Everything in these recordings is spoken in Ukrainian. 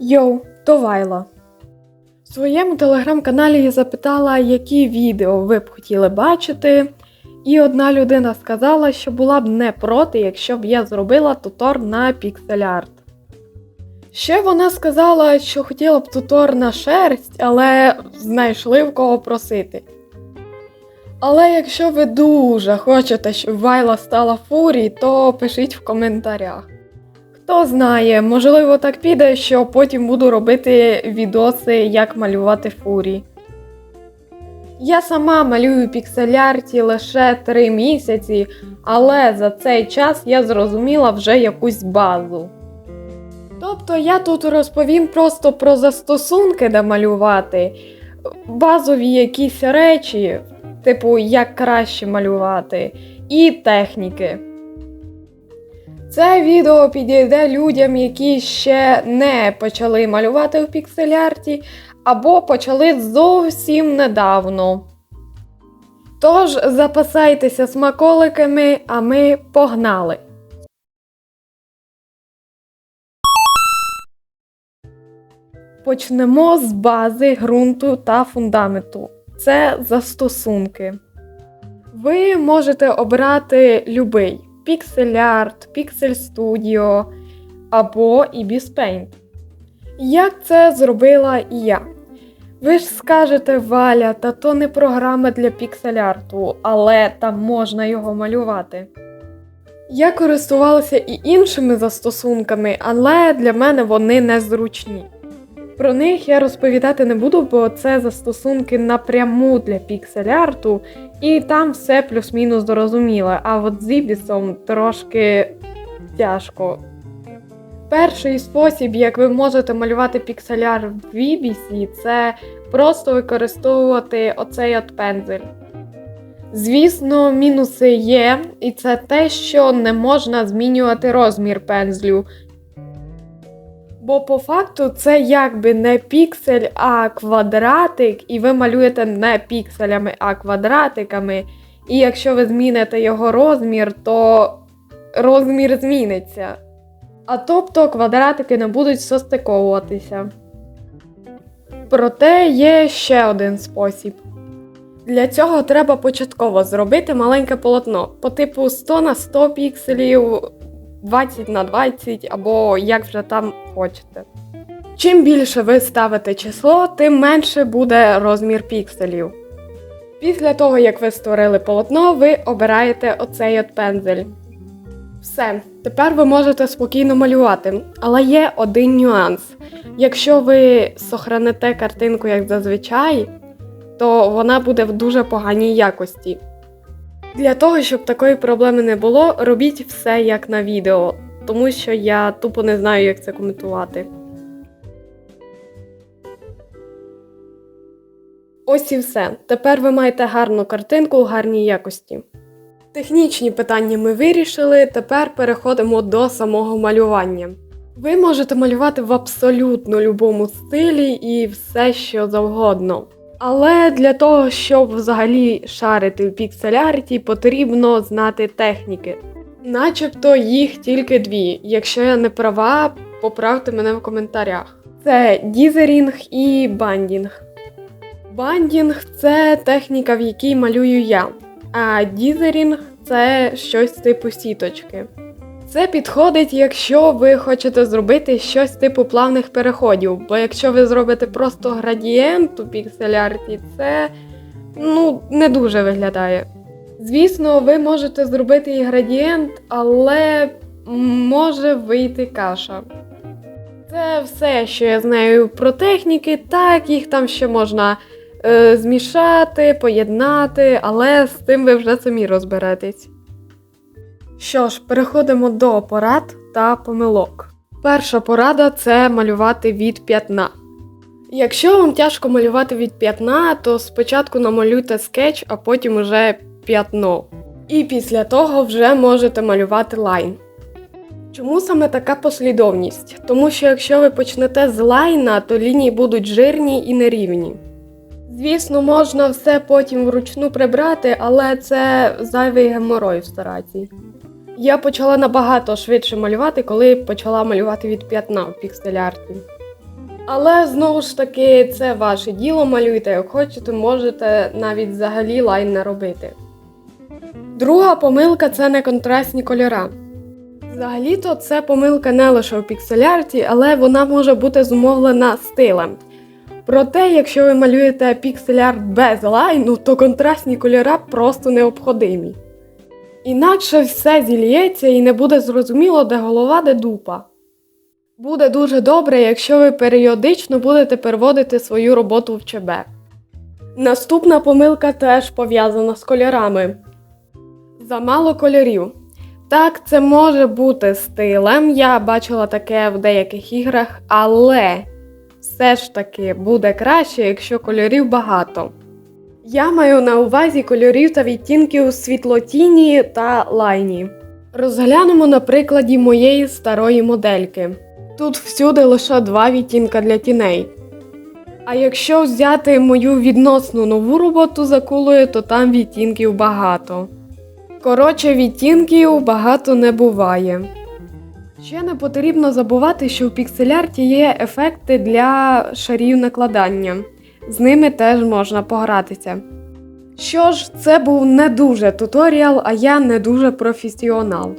Йоу, то Вайла. В своєму телеграм-каналі я запитала, які відео ви б хотіли бачити, і одна людина сказала, що була б не проти, якщо б я зробила тутор на піксель-арт. Ще вона сказала, що хотіла б тутор на шерсть, але знайшли в кого просити. Але якщо ви дуже хочете, щоб Вайла стала фурі, то пишіть в коментарях. Хто знає, можливо, так піде, що потім буду робити відоси, як малювати фурі. Я сама малюю пікселярті лише 3 місяці, але за цей час я зрозуміла вже якусь базу. Тобто я тут розповім просто про застосунки, де малювати, базові якісь речі, типу як краще малювати, і техніки. Це відео підійде людям, які ще не почали малювати в пікселярті, або почали зовсім недавно. Тож запасайтеся смаколиками, а ми погнали! Почнемо з бази ґрунту та фундаменту. Це застосунки. Ви можете обрати любий Pixel Art, Pixel Studio або Ibis Paint. Як це зробила і я? Ви ж скажете, Валя, та то не програма для піксель-арту, але там можна його малювати. Я користувалася і іншими застосунками, але для мене вони незручні. Про них я розповідати не буду, бо це застосунки напряму для піксель-арту, і там все плюс-мінус зрозуміло, а от з Ібісом трошки тяжко. Перший спосіб, як ви можете малювати пікселяр в Ібісі, це просто використовувати оцей от пензель. Звісно, мінуси є, і це те, що не можна змінювати розмір пензлю. Бо по факту це якби не піксель, а квадратик, і ви малюєте не пікселями, а квадратиками. І якщо ви зміните його розмір, то розмір зміниться. А тобто квадратики не будуть состиковуватися. Проте є ще один спосіб. Для цього треба початково зробити маленьке полотно по типу 100 на 100 пікселів, 20 на 20 або як вже там хочете. Чим більше ви ставите число, тим менше буде розмір пікселів. Після того, як ви створили полотно, ви обираєте оцей от пензель. Все, тепер ви можете спокійно малювати, але є один нюанс. Якщо ви сохраните картинку як зазвичай, то вона буде в дуже поганій якості. Для того, щоб такої проблеми не було, робіть все як на відео, тому що я тупо не знаю, як це коментувати. Ось і все. Тепер ви маєте гарну картинку у гарній якості. Технічні питання ми вирішили, тепер переходимо до самого малювання. Ви можете малювати в абсолютно будь-якому стилі і все, що завгодно. Але для того, щоб взагалі шарити в пікселярті, потрібно знати техніки. Начебто їх тільки дві. Якщо я не права, поправте мене в коментарях. Це дізерінг і бандінг. Бандінг це техніка, в якій малюю я, а дізерінг це щось типу сіточки. Це підходить, якщо ви хочете зробити щось типу плавних переходів, бо якщо ви зробите просто градієнт у пікселярті, це ну, не дуже виглядає. Звісно, ви можете зробити і градієнт, але може вийти каша. Це все, що я знаю про техніки, так їх там ще можна е, змішати, поєднати, але з тим ви вже самі розберетесь. Що ж, переходимо до порад та помилок. Перша порада це малювати від п'ятна. Якщо вам тяжко малювати від п'ятна, то спочатку намалюйте скетч, а потім уже п'ятно. І після того вже можете малювати лайн. Чому саме така послідовність? Тому що якщо ви почнете з лайна, то лінії будуть жирні і нерівні. Звісно, можна все потім вручну прибрати, але це зайвий геморой в стараці. Я почала набагато швидше малювати, коли почала малювати від п'ятна в піксель-арті. Але знову ж таки, це ваше діло, малюйте як хочете, можете навіть взагалі лайн не робити. Друга помилка це неконтрастні кольора. Взагалі-то це помилка не лише у пікселярті, але вона може бути зумовлена стилем. Проте, якщо ви малюєте піксель-арт без лайну, то контрастні кольори просто необходимі. Інакше все зільється і не буде зрозуміло, де голова, де дупа. Буде дуже добре, якщо ви періодично будете переводити свою роботу в ЧБ. Наступна помилка теж пов'язана з кольорами. Замало кольорів. Так, це може бути стилем, я бачила таке в деяких іграх, але все ж таки буде краще, якщо кольорів багато. Я маю на увазі кольорів та відтінків світлотіні та лайні. Розглянемо на прикладі моєї старої модельки. Тут всюди лише два відтінка для тіней. А якщо взяти мою відносно нову роботу за кулою, то там відтінків багато. Коротше, відтінків багато не буває. Ще не потрібно забувати, що в пікселярті є ефекти для шарів накладання. З ними теж можна погратися. Що ж, це був не дуже туторіал, а я не дуже професіонал.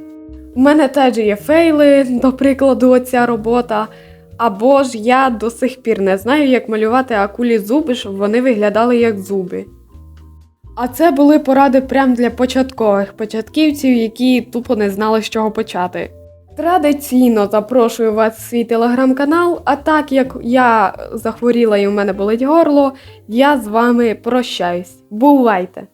У мене теж є фейли, до прикладу, оця робота. Або ж я до сих пір не знаю, як малювати акулі зуби, щоб вони виглядали як зуби. А це були поради прям для початкових початківців, які тупо не знали, з чого почати. Традиційно запрошую вас в свій телеграм-канал, а так як я захворіла і у мене болить горло, я з вами прощаюсь. Бувайте!